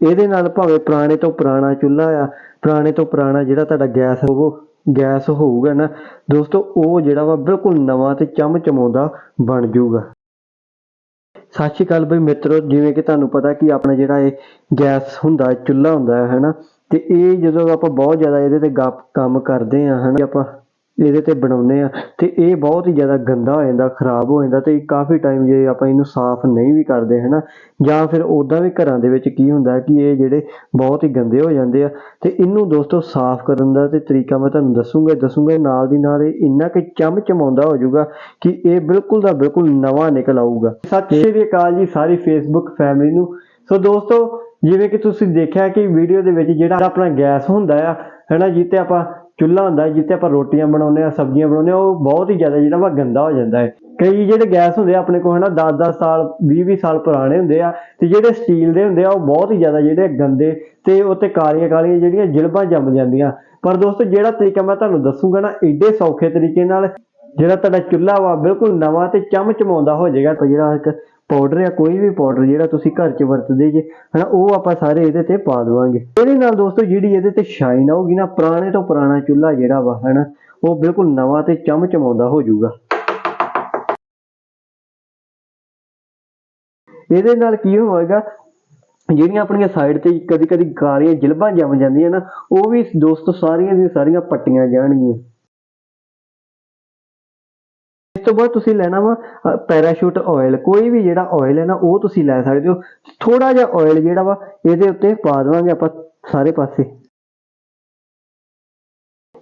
ਇਹਦੇ ਨਾਲ ਭਾਵੇਂ ਪੁਰਾਣੇ ਤੋਂ ਪੁਰਾਣਾ ਚੁੱਲ੍ਹਾ ਆ, ਪੁਰਾਣੇ ਤੋਂ ਪੁਰਾਣਾ ਜਿਹੜਾ ਤੁਹਾਡਾ ਗੈਸ ਹੋਵੋ, ਗੈਸ ਹੋਊਗਾ ਨਾ, ਦੋਸਤੋ ਉਹ ਜਿਹੜਾ ਵਾ ਬਿਲਕੁਲ ਨਵਾਂ ਤੇ ਚਮ ਚਮਾਉਂਦਾ ਬਣ ਜਾਊਗਾ। ਸਤਿ ਸ਼੍ਰੀ ਅਕਾਲ ਬਈ ਮਿੱਤਰੋ, ਜਿਵੇਂ ਕਿ ਤੁਹਾਨੂੰ ਪਤਾ ਕਿ ਆਪਣਾ ਜਿਹੜਾ ਇਹ ਗੈਸ ਹੁੰਦਾ, ਚੁੱਲ੍ਹਾ ਹੁੰਦਾ ਹੈ ਹਨਾ ਤੇ ਇਹ ਜਦੋਂ ਆਪਾਂ ਬਹੁਤ ਜ਼ਿਆਦਾ ਇਹਦੇ ਤੇ ਗੱਪ ਕੰਮ ਕਰਦੇ ਆ ਹਨਾ ਆਪਾਂ ਇਹਦੇ ਤੇ ਬਣਾਉਂਦੇ ਆ ਤੇ ਇਹ ਬਹੁਤ ਹੀ ਜ਼ਿਆਦਾ ਗੰਦਾ ਹੋ ਜਾਂਦਾ, ਖਰਾਬ ਹੋ ਜਾਂਦਾ ਤੇ ਕਾਫੀ ਟਾਈਮ ਜੇ ਆਪਾਂ ਇਹਨੂੰ ਸਾਫ਼ ਨਹੀਂ ਵੀ ਕਰਦੇ, ਹਨਾ, ਜਾਂ ਫਿਰ ਉਦਾਂ ਵੀ ਘਰਾਂ ਦੇ ਵਿੱਚ ਕੀ ਹੁੰਦਾ ਕਿ ਇਹ ਜਿਹੜੇ ਬਹੁਤ ਹੀ ਗੰਦੇ ਹੋ ਜਾਂਦੇ ਆ ਤੇ ਇਹਨੂੰ ਦੋਸਤੋ ਸਾਫ਼ ਕਰਨ ਦਾ ਤੇ ਤਰੀਕਾ ਮੈਂ ਤੁਹਾਨੂੰ ਦੱਸੂਗਾ ਦੱਸੂਗਾ ਨਾਲ ਦੀ ਨਾਲ ਇਹ ਇੰਨਾ ਕਿ ਚਮ ਚਮਾਉਂਦਾ ਹੋ ਜਾਊਗਾ ਕਿ ਇਹ ਬਿਲਕੁਲ ਦਾ ਬਿਲਕੁਲ ਨਵਾਂ ਨਿਕਲ ਆਊਗਾ। ਸਤਿ ਸ਼੍ਰੀ ਅਕਾਲ ਜੀ ਸਾਰੀ ਫੇਸਬੁੱਕ ਫੈਮਿਲੀ ਨੂੰ। ਸੋ ਦੋਸਤੋ, ਜਿਵੇਂ ਕਿ ਤੁਸੀਂ ਦੇਖਿਆ ਕਿ ਵੀਡੀਓ ਦੇ ਵਿੱਚ ਜਿਹੜਾ ਆਪਣਾ ਗੈਸ ਹੁੰਦਾ ਆ, ਹੈਨਾ ਜਿੱਤੇ ਆਪਾਂ ਚੁੱਲ੍ਹਾ ਹੁੰਦਾ ਜਿੱਤੇ ਆਪਾਂ ਰੋਟੀਆਂ ਬਣਾਉਂਦੇ ਆ ਸਬਜ਼ੀਆਂ ਬਣਾਉਂਦੇ ਆ ਉਹ ਬਹੁਤ ਹੀ ਜ਼ਿਆਦਾ ਜਿਹੜਾ ਵਾ ਗੰਦਾ ਹੋ ਜਾਂਦਾ ਹੈ। ਕਈ ਜਿਹੜੇ ਗੈਸ ਹੁੰਦੇ ਆ, ਆਪਣੇ ਕੋਲ ਹਨਾ 10-10 ਸਾਲ 20-20 ਸਾਲ ਪੁਰਾਣੇ ਹੁੰਦੇ ਆ, ਤੇ ਜਿਹੜੇ ਸਟੀਲ ਦੇ ਹੁੰਦੇ ਆ, ਉਹ ਬਹੁਤ ਹੀ ਜ਼ਿਆਦਾ ਜਿਹੜੇ ਗੰਦੇ ਤੇ ਉੱਤੇ ਕਾਲੀਆਂ ਕਾਲੀਆਂ ਜਿਹੜੀਆਂ ਜਿਲਬਾਂ ਜੰਮ ਜਾਂਦੀਆਂ। ਪਰ ਦੋਸਤੋ, ਜਿਹੜਾ ਤਰੀਕਾ ਮੈਂ ਤੁਹਾਨੂੰ ਦੱਸੂਗਾ ਨਾ, ਏਡੇ ਸੌਖੇ ਤਰੀਕੇ ਨਾਲ ਜਿਹੜਾ ਤੁਹਾਡਾ ਚੁੱਲ੍ਹਾ ਵਾ, ਬਿਲਕੁਲ ਨਵਾਂ ਤੇ ਚਮ ਚਮਾਉਂਦਾ ਹੋ ਜਾਏਗਾ ਜਿਹੜਾ ਇੱਕ ਪਾਊਡਰ ਆ ਕੋਈ ਵੀ ਪਾਊਡਰ ਜਿਹੜਾ ਤੁਸੀਂ ਘਰ 'ਚ ਵਰਤਦੇ ਜੇ, ਹਨਾ, ਉਹ ਆਪਾਂ ਸਾਰੇ ਇਹਦੇ ਤੇ ਪਾ ਦੇਵਾਂਗੇ। ਇਹਦੇ ਨਾਲ ਦੋਸਤੋ ਜਿਹੜੀ ਇਹਦੇ ਤੇ ਸ਼ਾਈਨ ਆਊਗੀ ਨਾ, ਪੁਰਾਣੇ ਤੋਂ ਪੁਰਾਣਾ ਚੁੱਲ੍ਹਾ ਜਿਹੜਾ ਵਾ, ਹਨਾ, ਉਹ ਬਿਲਕੁਲ ਨਵਾਂ ਤੇ ਚਮਚਮਾਉਂਦਾ ਹੋ ਜਾਊਗਾ ਇਹਦੇ ਨਾਲ ਕੀ ਹੋਵੇਗਾ ਜਿਹੜੀਆਂ ਆਪਣੀਆਂ ਸਾਈਡ ਤੇ ਕਦੀ ਕਦੀ ਕਾਲੀਆਂ ਜਿਲਬਾਂ ਜੰਮ ਜਾਂਦੀਆਂ ਨਾ, ਉਹ ਵੀ ਦੋਸਤੋ ਸਾਰੀਆਂ ਦੀਆਂ ਸਾਰੀਆਂ ਪੱਟੀਆਂ ਜਾਣਗੀਆਂ। ਇਸ ਤੋਂ ਬਾਅਦ ਤੁਸੀਂ ਲੈਣਾ ਵਾ ਪੈਰਾਸ਼ੂਟ ਆਇਲ ਕੋਈ ਵੀ ਜਿਹੜਾ ਆਇਲ ਹੈ ਨਾ, ਉਹ ਤੁਸੀਂ ਲੈ ਸਕਦੇ ਹੋ। ਥੋੜਾ ਜਿਹਾ ਆਇਲ ਜਿਹੜਾ ਵਾ, ਇਹਦੇ ਉੱਤੇ ਪਾ ਦੇਵਾਂਗੇ ਆਪਾਂ ਸਾਰੇ ਪਾਸੇ।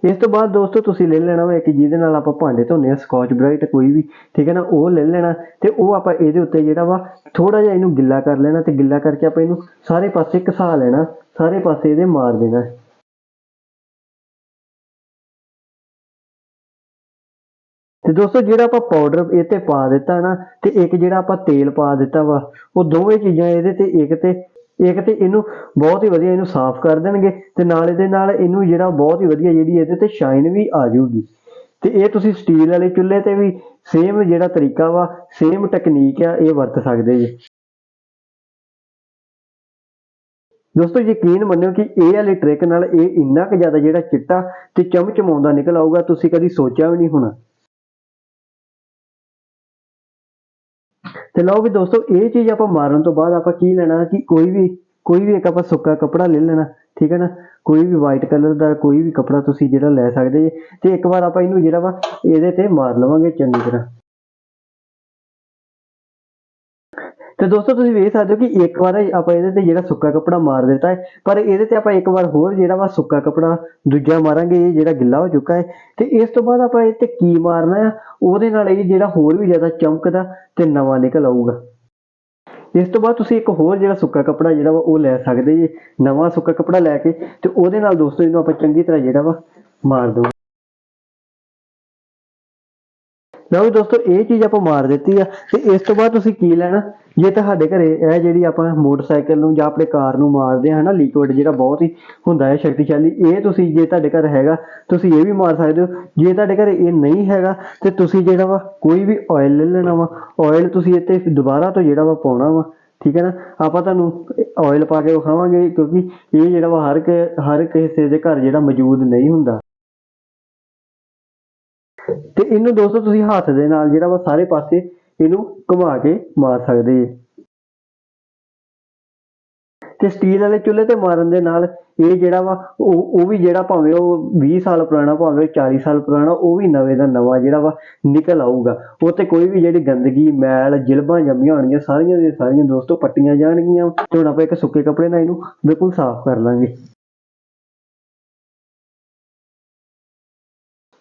ਇਸ ਤੋਂ ਬਾਅਦ ਦੋਸਤੋ, ਤੁਸੀਂ ਲੈ ਲੈਣਾ ਵਾ ਇੱਕ, ਜਿਹਦੇ ਨਾਲ ਆਪਾਂ ਭਾਂਡੇ ਧੋਨੇ ਆ ਸਕਾਚ ਬ੍ਰਾਈਟ ਕੋਈ ਵੀ, ਠੀਕ ਹੈ ਨਾ, ਉਹ ਲੈ ਲੈਣਾ। ਤੇ ਉਹ ਆਪਾਂ ਇਹਦੇ ਉੱਤੇ ਜਿਹੜਾ ਵਾ ਥੋੜਾ ਜਿਹਾ ਇਹਨੂੰ ਗਿੱਲਾ ਕਰ ਲੈਣਾ ਤੇ ਗਿੱਲਾ ਕਰਕੇ ਆਪਾਂ ਇਹਨੂੰ ਸਾਰੇ ਪਾਸੇ ਘਸਾ ਲੈਣਾ, ਸਾਰੇ ਪਾਸੇ ਇਹਦੇ ਮਾਰ ਦੇਣਾ। ਤੇ ਦੋਸਤੋ, ਜਿਹੜਾ ਆਪਾਂ ਪਾਊਡਰ ਇਹ ਤੇ ਪਾ ਦਿੱਤਾ ਨਾ, ਤੇ ਇੱਕ ਜਿਹੜਾ ਆਪਾਂ ਤੇਲ ਪਾ ਦਿੱਤਾ ਵਾ, ਉਹ ਦੋਵੇਂ ਚੀਜ਼ਾਂ ਇਹਦੇ ਤੇ ਇੱਕ ਤੇ ਇੱਕ ਤੇ ਇਹਨੂੰ ਬਹੁਤ ਹੀ ਵਧੀਆ ਇਹਨੂੰ ਸਾਫ਼ ਕਰ ਦੇਣਗੇ ਤੇ ਨਾਲ ਇਹਦੇ ਨਾਲ ਇਹਨੂੰ ਜਿਹੜਾ ਬਹੁਤ ਹੀ ਵਧੀਆ ਜਿਹੜੀ ਇਹਦੇ ਤੇ ਸ਼ਾਈਨ ਵੀ ਆ ਜਾਊਗੀ। ਤੇ ਇਹ ਤੁਸੀਂ ਸਟੀਲ ਵਾਲੇ ਚੁੱਲ੍ਹੇ ਤੇ ਵੀ ਸੇਮ ਜਿਹੜਾ ਤਰੀਕਾ ਵਾ ਸੇਮ ਟੈਕਨੀਕ ਆ, ਇਹ ਵਰਤ ਸਕਦੇ ਜੀ। ਦੋਸਤੋ, ਯਕੀਨ ਮੰਨਿਓ ਕਿ ਇਹ ਵਾਲੀ ਟ੍ਰਿਕ ਨਾਲ ਇਹ ਇੰਨਾ ਕੁ ਜ਼ਿਆਦਾ ਜਿਹੜਾ ਚਿੱਟਾ ਤੇ ਚਮਚਮਾਉਂਦਾ ਨਿਕਲ ਆਊਗਾ, ਤੁਸੀਂ ਕਦੀ ਸੋਚਿਆ ਵੀ ਨਹੀਂ ਹੋਣਾ। ਤੇ ਲਓ ਵੀ ਦੋਸਤੋ, ਇਹ ਚੀਜ਼ ਆਪਾਂ ਮਾਰਨ ਤੋਂ ਬਾਅਦ ਆਪਾਂ ਕੀ ਲੈਣਾ ਕਿ ਕੋਈ ਵੀ ਕੋਈ ਵੀ ਇੱਕ ਆਪਾਂ ਸੁੱਕਾ ਕੱਪੜਾ ਲੈ ਲੈਣਾ, ਠੀਕ ਹੈ ਨਾ? ਕੋਈ ਵੀ ਵਾਈਟ ਕਲਰ ਦਾ ਕੋਈ ਵੀ ਕੱਪੜਾ ਤੁਸੀਂ ਜਿਹੜਾ ਲੈ ਸਕਦੇ ਜੇ। ਤੇ ਇੱਕ ਵਾਰ ਆਪਾਂ ਇਹਨੂੰ ਜਿਹੜਾ ਵਾ, ਇਹਦੇ ਤੇ ਮਾਰ ਲਵਾਂਗੇ ਚੰਗੀ ਤਰ੍ਹਾਂ। ਤੇ ਦੋਸਤੋ, ਤੁਸੀਂ ਵੇਖ ਸਕਦੇ ਹੋ ਕਿ ਇੱਕ ਵਾਰ ਆਪਾਂ ਇਹਦੇ ਤੇ ਜਿਹੜਾ ਸੁੱਕਾ ਕੱਪੜਾ ਮਾਰ ਦਿੱਤਾ ਹੈ, ਪਰ ਇਹਦੇ ਤੇ ਆਪਾਂ ਇੱਕ ਵਾਰ ਹੋਰ ਜਿਹੜਾ ਵਾ ਸੁੱਕਾ ਕੱਪੜਾ ਦੂਜਾ ਮਾਰਾਂਗੇ, ਇਹ ਜਿਹੜਾ ਗਿੱਲਾ ਹੋ ਚੁੱਕਾ ਹੈ। ਤੇ ਇਸ ਤੋਂ ਬਾਅਦ ਆਪਾਂ ਇਹ ਤੇ ਕੀ ਮਾਰਨਾ ਆ ਉਹਦੇ ਨਾਲ ਇਹ ਜਿਹੜਾ ਹੋਰ ਵੀ ਜ਼ਿਆਦਾ ਚਮਕਦਾ ਤੇ ਨਵਾਂ ਨਿਕਲ ਆਊਗਾ। ਇਸ ਤੋਂ ਬਾਅਦ ਤੁਸੀਂ ਇੱਕ ਹੋਰ ਜਿਹੜਾ ਸੁੱਕਾ ਕੱਪੜਾ ਜਿਹੜਾ ਵਾ ਉਹ ਲੈ ਸਕਦੇ ਜੇ, ਨਵਾਂ ਸੁੱਕਾ ਕੱਪੜਾ ਲੈ ਕੇ, ਤੇ ਉਹਦੇ ਨਾਲ ਦੋਸਤੋ, ਇਹਨੂੰ ਆਪਾਂ ਚੰਗੀ ਤਰ੍ਹਾਂ ਜਿਹੜਾ ਵਾ ਮਾਰ ਦੋ ਲਓ ਵੀ ਦੋਸਤੋ, ਇਹ ਚੀਜ਼ ਆਪਾਂ ਮਾਰ ਦਿੱਤੀ ਆ। ਤੇ ਇਸ ਤੋਂ ਬਾਅਦ ਤੁਸੀਂ ਕੀ ਲੈਣਾ? ਜੇ ਤੁਹਾਡੇ ਘਰੇ ਇਹ ਜਿਹੜੀ ਆਪਾਂ ਮੋਟਰਸਾਈਕਲ ਨੂੰ ਜਾਂ ਆਪਣੇ ਕਾਰ ਨੂੰ ਮਾਰਦੇ ਆ, ਹਨਾ, ਲਿਕੁਇਡ ਜਿਹੜਾ ਬਹੁਤ ਹੀ ਹੁੰਦਾ ਹੈ, ਸ਼ਕਤੀਸ਼ਾਲੀ, ਇਹ ਤੁਸੀਂ ਜੇ ਤੁਹਾਡੇ ਘਰ ਹੈਗਾ, ਤੁਸੀਂ ਇਹ ਵੀ ਮਾਰ ਸਕਦੇ ਹੋ। ਜੇ ਤੁਹਾਡੇ ਘਰੇ ਇਹ ਨਹੀਂ ਹੈਗਾ, ਤੇ ਤੁਸੀਂ ਜਿਹੜਾ ਵਾ, ਕੋਈ ਵੀ ਆਇਲ ਲੈ ਲੈਣਾ ਵਾ। ਆਇਲ ਤੁਸੀਂ ਇੱਥੇ ਦੁਬਾਰਾ ਤੋਂ ਜਿਹੜਾ ਵਾ ਪਾਉਣਾ ਵਾ, ਠੀਕ ਹੈ ਨਾ? ਆਪਾਂ ਤੁਹਾਨੂੰ ਆਇਲ ਪਾ ਕੇ ਵਿਖਾਵਾਂਗੇ, ਕਿਉਂਕਿ ਇਹ ਜਿਹੜਾ ਵਾ ਹਰ ਇੱਕ, ਹਰ ਕਿਸੇ ਦੇ ਘਰ ਜਿਹੜਾ ਮੌਜੂਦ ਨਹੀਂ ਹੁੰਦਾ। ਤੇ ਇਹਨੂੰ ਦੋਸਤੋ ਤੁਸੀਂ ਹੱਥ ਦੇ ਨਾਲ ਜਿਹੜਾ ਵਾ ਸਾਰੇ ਪਾਸੇ ਇਹਨੂੰ ਘੁਮਾ ਕੇ ਮਾਰ ਸਕਦੇ ਜੀ। ਤੇ ਸਟੀਲ ਵਾਲੇ ਚੁੱਲ੍ਹੇ ਤੇ ਮਾਰਨ ਦੇ ਨਾਲ ਇਹ ਜਿਹੜਾ ਵਾ, ਉਹ ਉਹ ਵੀ ਜਿਹੜਾ ਭਾਵੇਂ ਉਹ 20 ਸਾਲ ਪੁਰਾਣਾ, ਭਾਵੇਂ ਉਹ 40 ਸਾਲ ਪੁਰਾਣਾ, ਉਹ ਵੀ ਨਵੇਂ ਦਾ ਨਵਾਂ ਜਿਹੜਾ ਵਾ ਨਿਕਲ ਆਊਗਾ। ਉਹ ਤੇ ਕੋਈ ਵੀ ਜਿਹੜੀ ਗੰਦਗੀ, ਮੈਲ, ਜਿਲਬਾਂ ਜੰਮੀਆਂ ਹੋਣਗੀਆਂ, ਸਾਰੀਆਂ ਦੀਆਂ ਸਾਰੀਆਂ ਦੋਸਤੋ ਪੱਟੀਆਂ ਜਾਣਗੀਆਂ। ਤੇ ਹੁਣ ਆਪਾਂ ਇੱਕ ਸੁੱਕੇ ਕੱਪੜੇ ਨਾਲ ਇਹਨੂੰ ਬਿਲਕੁਲ ਸਾਫ਼ ਕਰ ਲਾਂਗੇ।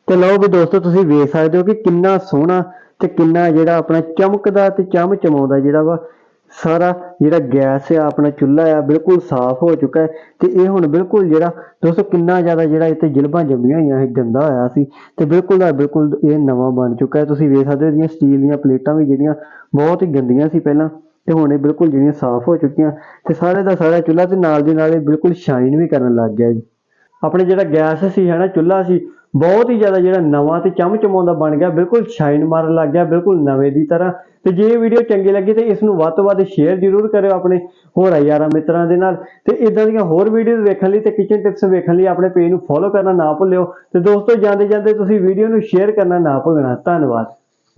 ਤੇ ਲਓ ਵੀ ਦੋਸਤੋ, ਤੁਸੀਂ ਵੇਖ ਸਕਦੇ ਹੋ ਕਿ ਕਿੰਨਾ ਸੋਹਣਾ ਤੇ ਕਿੰਨਾ ਜਿਹੜਾ ਆਪਣਾ ਚਮਕਦਾ ਤੇ ਚਮ ਚਮਾਉਂਦਾ ਜਿਹੜਾ ਵਾ, ਸਾਰਾ ਜਿਹੜਾ ਗੈਸ ਆ, ਆਪਣਾ ਚੁੱਲ੍ਹਾ ਆ, ਬਿਲਕੁਲ ਸਾਫ਼ ਹੋ ਚੁੱਕਾ ਹੈ ਤੇ ਇਹ ਹੁਣ ਬਿਲਕੁਲ ਜਿਹੜਾ, ਦੋਸਤੋ, ਕਿੰਨਾ ਜ਼ਿਆਦਾ ਜਿਹੜਾ ਇੱਥੇ ਜਿਲਬਾਂ ਜੰਮੀਆਂ ਹੋਈਆਂ ਸੀ ਗੰਦਾ ਹੋਇਆ ਸੀ ਤੇ ਬਿਲਕੁਲ ਦਾ ਬਿਲਕੁਲ ਇਹ ਨਵਾਂ ਬਣ ਚੁੱਕਾ ਹੈ। ਤੁਸੀਂ ਵੇਖ ਸਕਦੇ ਹੋ, ਇਹਦੀਆਂ ਸਟੀਲ ਦੀਆਂ ਪਲੇਟਾਂ ਵੀ ਜਿਹੜੀਆਂ ਬਹੁਤ ਹੀ ਗੰਦੀਆਂ ਸੀ ਪਹਿਲਾਂ ਤੇ ਹੁਣ ਇਹ ਬਿਲਕੁਲ ਜਿਹੜੀਆਂ ਸਾਫ਼ ਹੋ ਚੁੱਕੀਆਂ ਤੇ ਸਾਰੇ ਦਾ ਸਾਰਾ ਚੁੱਲ੍ਹਾ ਤੇ ਨਾਲ ਦੀ ਨਾਲ ਇਹ ਬਿਲਕੁਲ ਸ਼ਾਈਨ ਵੀ ਕਰਨ ਲੱਗ ਗਿਆ ਜੀ। ਆਪਣੇ ਜਿਹੜਾ ਗੈਸ ਸੀ, ਹੈ ਨਾ, ਚੁੱਲ੍ਹਾ ਸੀ ਬਹੁਤ ਹੀ ਜ਼ਿਆਦਾ ਜਿਹੜਾ ਨਵਾਂ ਤੇ ਚਮਚਮਾਉਂਦਾ ਬਣ ਗਿਆ, ਬਿਲਕੁਲ ਸ਼ਾਈਨ ਮਾਰਨ ਲੱਗ ਗਿਆ, ਬਿਲਕੁਲ ਨਵੇਂ ਦੀ ਤਰ੍ਹਾਂ। ਤੇ ਜੇ ਇਹ ਵੀਡੀਓ ਚੰਗੀ ਲੱਗੀ ਤੇ ਇਸ ਨੂੰ ਵੱਧ ਤੋਂ ਵੱਧ ਸ਼ੇਅਰ ਜ਼ਰੂਰ ਕਰਿਓ ਆਪਣੇ ਹੋਰਾਂ ਯਾਰਾਂ ਮਿੱਤਰਾਂ ਦੇ ਨਾਲ। ਤੇ ਇਦਾਂ ਦੀਆਂ ਹੋਰ ਵੀਡੀਓਜ਼ ਵੇਖਣ ਲਈ ਤੇ ਕਿਚਨ ਟਿਪਸ ਵੇਖਣ ਲਈ ਆਪਣੇ ਪੇਜ ਨੂੰ ਫੋਲੋ ਕਰਨਾ ਨਾ ਭੁੱਲਿਓ। ਤੇ ਦੋਸਤੋ ਜਾਂਦੇ ਜਾਂਦੇ ਤੁਸੀਂ ਵੀਡੀਓ ਨੂੰ ਸ਼ੇਅਰ ਕਰਨਾ ਨਾ ਭੁੱਲਣਾ। ਧੰਨਵਾਦ।